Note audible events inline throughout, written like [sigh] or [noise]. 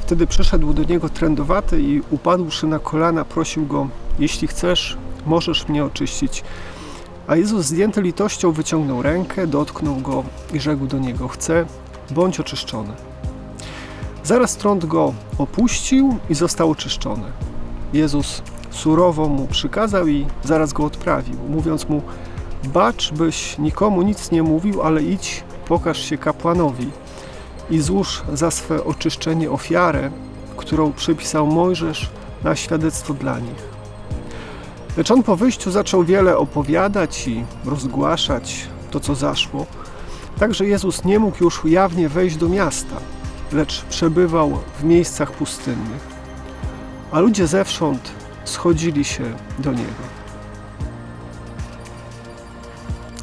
Wtedy przyszedł do niego trędowaty i upadłszy na kolana prosił go, jeśli chcesz, możesz mnie oczyścić. A Jezus zdjęty litością wyciągnął rękę, dotknął go i rzekł do niego, chcę, bądź oczyszczony. Zaraz trąd go opuścił i został oczyszczony. Jezus surowo mu przykazał i zaraz go odprawił, mówiąc mu, bacz, byś nikomu nic nie mówił, ale idź, pokaż się kapłanowi i złóż za swe oczyszczenie ofiarę, którą przypisał Mojżesz na świadectwo dla nich. Lecz on po wyjściu zaczął wiele opowiadać i rozgłaszać to, co zaszło. Także Jezus nie mógł już jawnie wejść do miasta, lecz przebywał w miejscach pustynnych. A ludzie zewsząd schodzili się do niego.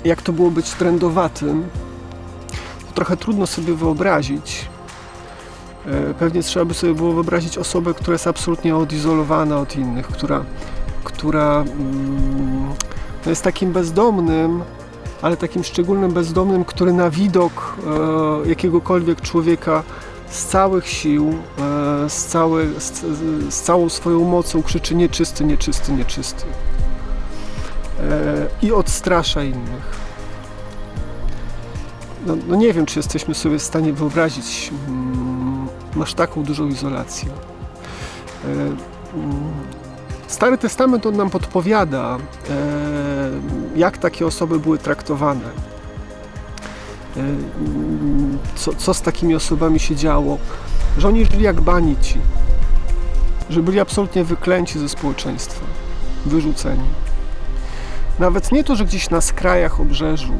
Jak to było być trendowatym, trochę trudno sobie wyobrazić. E, Pewnie trzeba by sobie było wyobrazić osobę, która jest absolutnie odizolowana od innych, która, która mm, no jest takim bezdomnym, ale takim szczególnym bezdomnym, który na widok e, jakiegokolwiek człowieka z całych sił, e, z, całe, z, z całą swoją mocą krzyczy nieczysty, nieczysty, nieczysty. I odstrasza innych. No, no nie wiem, czy jesteśmy sobie w stanie wyobrazić, mm, masz taką dużą izolację. E, Stary Testament on nam podpowiada, e, jak takie osoby były traktowane. E, Co, co z takimi osobami się działo? Że oni żyli jak banici, że byli absolutnie wyklęci ze społeczeństwa, wyrzuceni. Nawet nie to, że gdzieś na skrajach obrzeżu,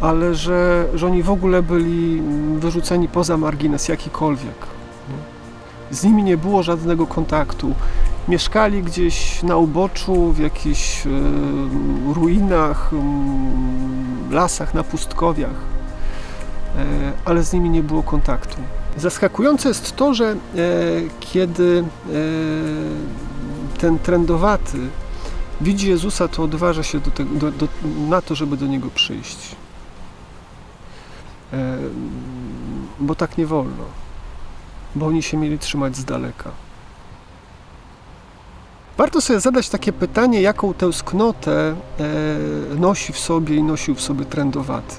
ale że, że oni w ogóle byli wyrzuceni poza margines jakikolwiek. Z nimi nie było żadnego kontaktu. Mieszkali gdzieś na uboczu, w jakichś e, ruinach, mm, lasach, na pustkowiach, e, ale z nimi nie było kontaktu. Zaskakujące jest to, że e, kiedy ten trendowaty widzi Jezusa, to odważa się do do, do, na to, żeby do Niego przyjść. E, Bo tak nie wolno. Bo oni się mieli trzymać z daleka. Warto sobie zadać takie pytanie, jaką tęsknotę e, nosi w sobie i nosił w sobie trendowaty.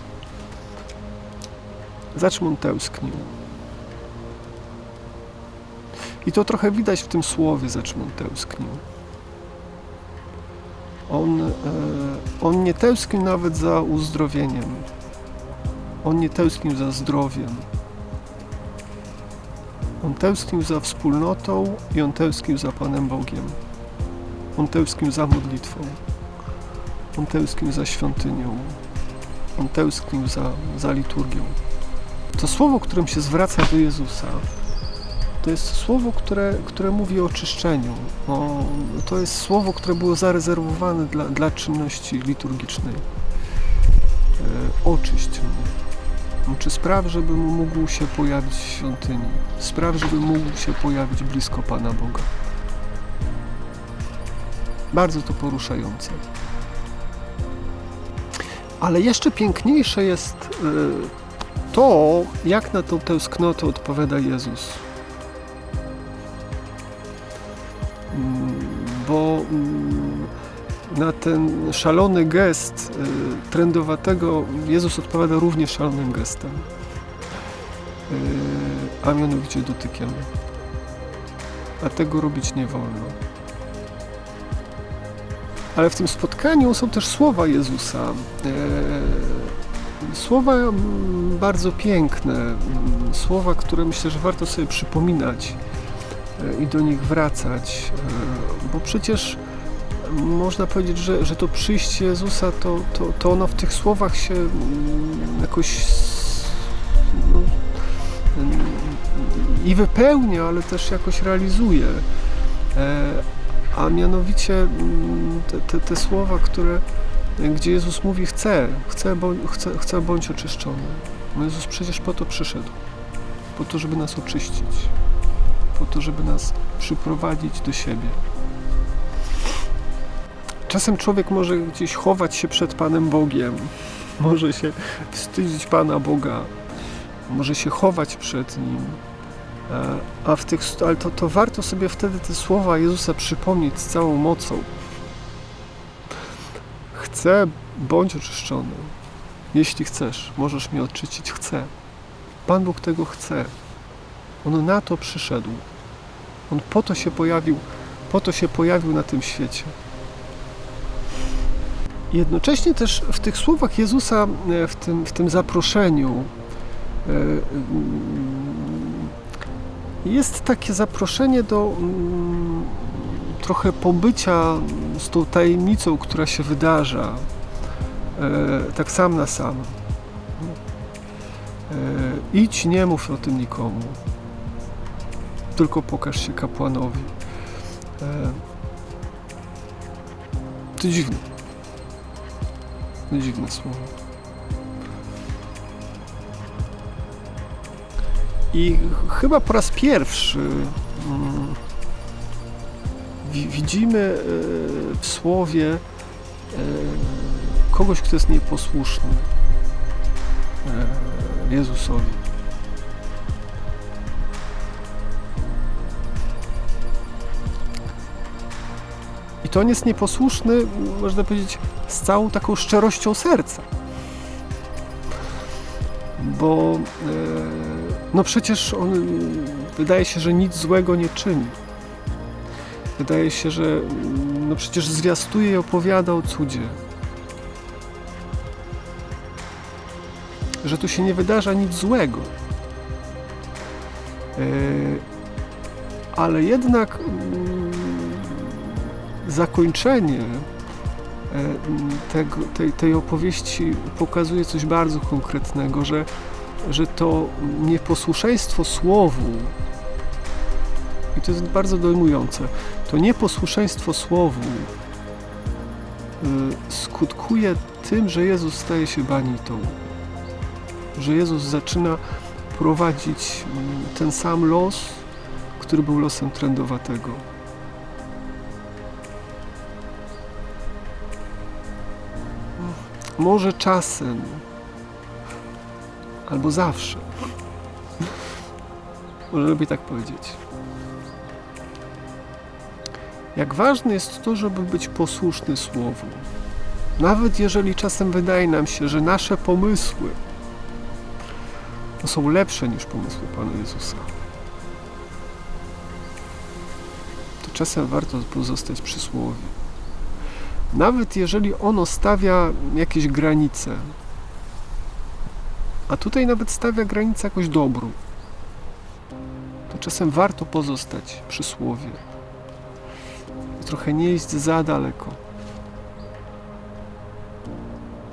Za czym on tęsknił? I to trochę widać w tym słowie, za czym on tęsknił. On, e, on nie tęsknił nawet za uzdrowieniem. On nie tęsknił za zdrowiem. On tęsknił za wspólnotą i on tęsknił za Panem Bogiem. On tęsknił za modlitwą. On tęsknił za świątynią. On tęsknił za, za liturgią. To słowo, którym się zwraca do Jezusa, to jest słowo, które, które mówi o oczyszczeniu. O, to jest słowo, które było zarezerwowane dla, dla czynności liturgicznej. E, oczyść mnie. Czy spraw, żeby mógł się pojawić w świątyni? Spraw, żeby mógł się pojawić blisko Pana Boga. Bardzo to poruszające. Ale jeszcze piękniejsze jest y, to, jak na tą tęsknotę odpowiada Jezus. Mm, Bo mm, na ten szalony gest y, trendowatego Jezus odpowiada również szalonym gestem, y, a mianowicie dotykiem. A tego robić nie wolno. Ale w tym spotkaniu są też słowa Jezusa. E, Słowa mm, bardzo piękne, mm, słowa, które myślę, że warto sobie przypominać i do nich wracać, bo przecież można powiedzieć, że, że to przyjście Jezusa, to, to, to ono w tych słowach się mm, jakoś no, mm, i wypełnia, ale też jakoś realizuje. E, a mianowicie mm, te, te, te słowa, które, gdzie Jezus mówi chcę, chcę, chcę, chcę bądź oczyszczony. No Jezus przecież po to przyszedł, po to, żeby nas oczyścić, po to, żeby nas przyprowadzić do siebie. Czasem człowiek może gdzieś chować się przed Panem Bogiem, może się wstydzić Pana Boga, może się chować przed Nim. E, a w tych, ale to, to warto sobie wtedy te słowa Jezusa przypomnieć z całą mocą. Chcę, bądź oczyszczony. Jeśli chcesz, możesz mnie oczyścić. Chcę. Pan Bóg tego chce. On na to przyszedł. On po to się pojawił, po to się pojawił na tym świecie. Jednocześnie też w tych słowach Jezusa, e, w tym, w tym zaproszeniu, e, jest takie zaproszenie do mm, trochę pobycia z tą tajemnicą, która się wydarza, e, tak sam na sam. Idź, nie mów o tym nikomu, tylko pokaż się kapłanowi. To dziwne. Dziwne słowo. I chyba po raz pierwszy mm, widzimy e, w słowie e, kogoś, kto jest nieposłuszny e, Jezusowi. I to on jest nieposłuszny, można powiedzieć, z całą taką szczerością serca. Bo e, no przecież on wydaje się, że nic złego nie czyni. Wydaje się, że no przecież zwiastuje i opowiada o cudzie. Że tu się nie wydarza nic złego. E, ale jednak zakończenie e, tego, tej, tej opowieści pokazuje coś bardzo konkretnego, że, że to nieposłuszeństwo słowu, i to jest bardzo dojmujące, to nieposłuszeństwo słowu e, skutkuje tym, że Jezus staje się banitą, że Jezus zaczyna prowadzić ten sam los, który był losem trędowatego. Może czasem, albo zawsze. Może lepiej tak powiedzieć. Jak ważne jest to, żeby być posłuszny Słowu. Nawet jeżeli czasem wydaje nam się, że nasze pomysły są lepsze niż pomysły Pana Jezusa, to czasem warto pozostać przy Słowie. Nawet jeżeli ono stawia jakieś granice, a tutaj nawet stawia granicę jakoś dobrą, to czasem warto pozostać przy słowie. Trochę nie iść za daleko.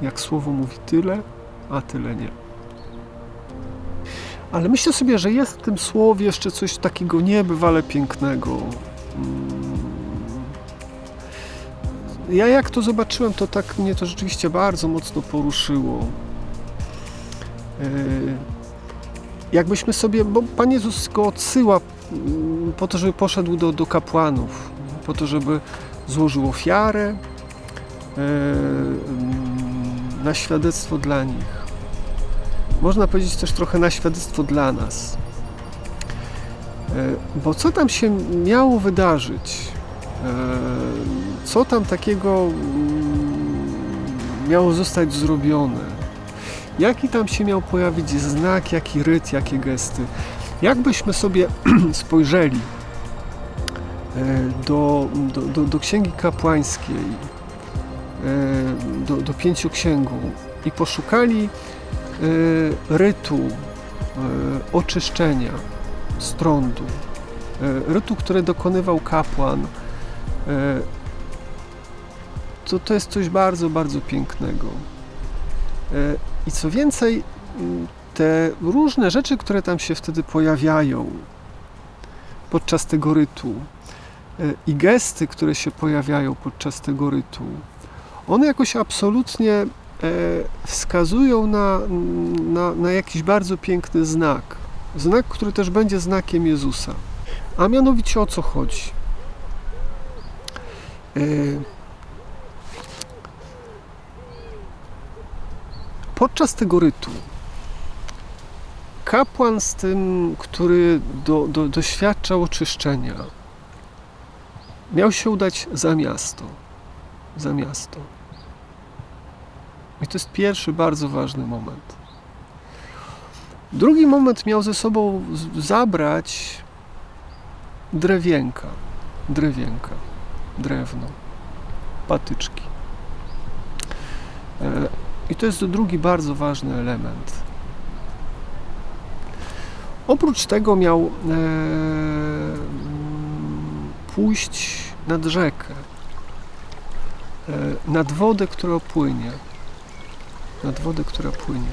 Jak słowo mówi tyle, a tyle nie. Ale myślę sobie, że jest w tym słowie jeszcze coś takiego niebywale pięknego. Hmm ja jak to zobaczyłem, to tak mnie to rzeczywiście bardzo mocno poruszyło. E, jakbyśmy sobie, bo Pan Jezus go odsyła mm, po to, żeby poszedł do, do kapłanów, po to, żeby złożył ofiarę e, mm, na świadectwo dla nich. Można powiedzieć też trochę na świadectwo dla nas. E, bo co tam się miało wydarzyć? Co tam takiego mm, miało zostać zrobione? Jaki tam się miał pojawić znak, jaki ryt, jakie gesty? Jakbyśmy sobie [clears throat] spojrzeli e, do, do, do, do Księgi Kapłańskiej, e, do, do Pięciu Księgu i poszukali e, rytu oczyszczenia strądu, rytu, który dokonywał kapłan, to, to jest coś bardzo, bardzo pięknego. E, I co więcej, te różne rzeczy, które tam się wtedy pojawiają podczas tego rytu e, i gesty, które się pojawiają podczas tego rytu, one jakoś absolutnie e, wskazują na, na, na jakiś bardzo piękny znak. Znak, który też będzie znakiem Jezusa. A mianowicie o co chodzi? Podczas tego rytu kapłan z tym, który do, do, doświadczał oczyszczenia, miał się udać za miasto. Za miasto. I to jest pierwszy bardzo ważny moment. Drugi moment miał ze sobą zabrać drewienka, drewienka, drewno, patyczki. E, I to jest drugi bardzo ważny element. Oprócz tego miał e, mm, pójść nad rzekę, e, nad wodę, która płynie, nad wodę, która płynie.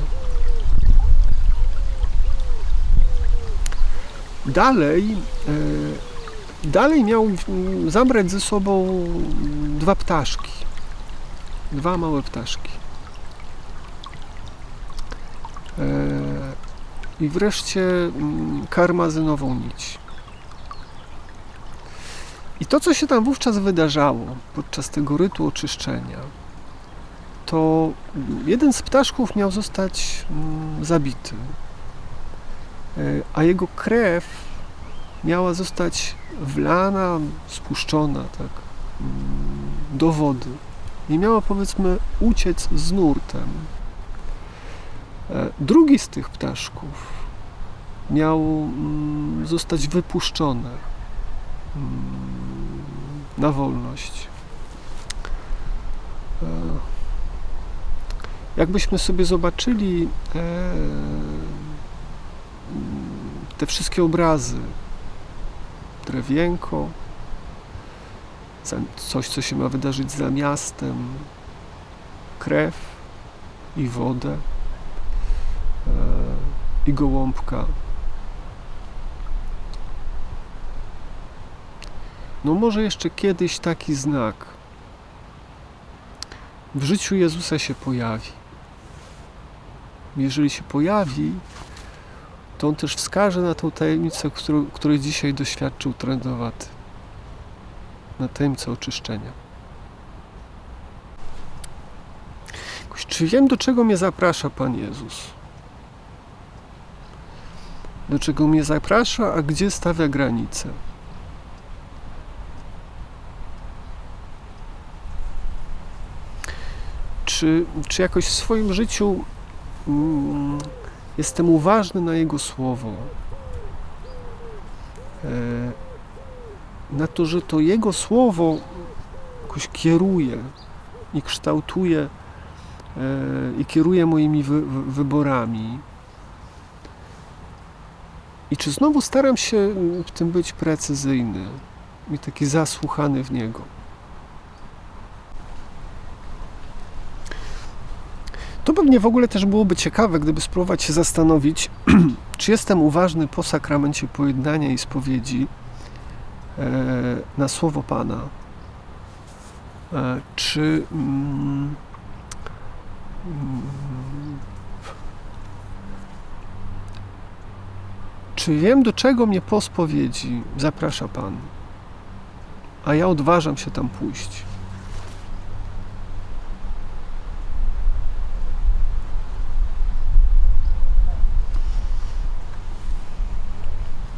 Dalej, e, dalej miał mm, zabrać ze sobą dwa ptaszki, dwa małe ptaszki. I wreszcie mm, karmazynową nić. I to, co się tam wówczas wydarzało podczas tego rytu oczyszczenia, to jeden z ptaszków miał zostać mm, zabity, E, a jego krew miała zostać wlana, spuszczona tak, mm, do wody i miała powiedzmy uciec z nurtem. E, Drugi z tych ptaszków miał mm, zostać wypuszczony mm, na wolność. E, Jakbyśmy sobie zobaczyli e, te wszystkie obrazy, drewienko, coś, co się ma wydarzyć za miastem, krew i wodę i gołąbka. No może jeszcze kiedyś taki znak w życiu Jezusa się pojawi. Jeżeli się pojawi, to on też wskaże na tą tajemnicę, którą, której dzisiaj doświadczył trędowaty. Na tajemnicę oczyszczenia. Czy wiem, do czego mnie zaprasza Pan Jezus? Do czego mnie zaprasza, a gdzie stawia granice? Czy, czy jakoś w swoim życiu mm, jestem uważny na Jego słowo? E, na to, że to Jego słowo jakoś kieruje i kształtuje e, i kieruje moimi wy, wy, wyborami. I czy znowu staram się w tym być precyzyjny i taki zasłuchany w Niego? To pewnie w ogóle też byłoby ciekawe, gdyby spróbować się zastanowić, [clears throat] czy jestem uważny po sakramencie pojednania i spowiedzi e, na słowo Pana, e, czy mm, mm, czy wiem, do czego mnie po spowiedzi zaprasza Pan, a ja odważam się tam pójść.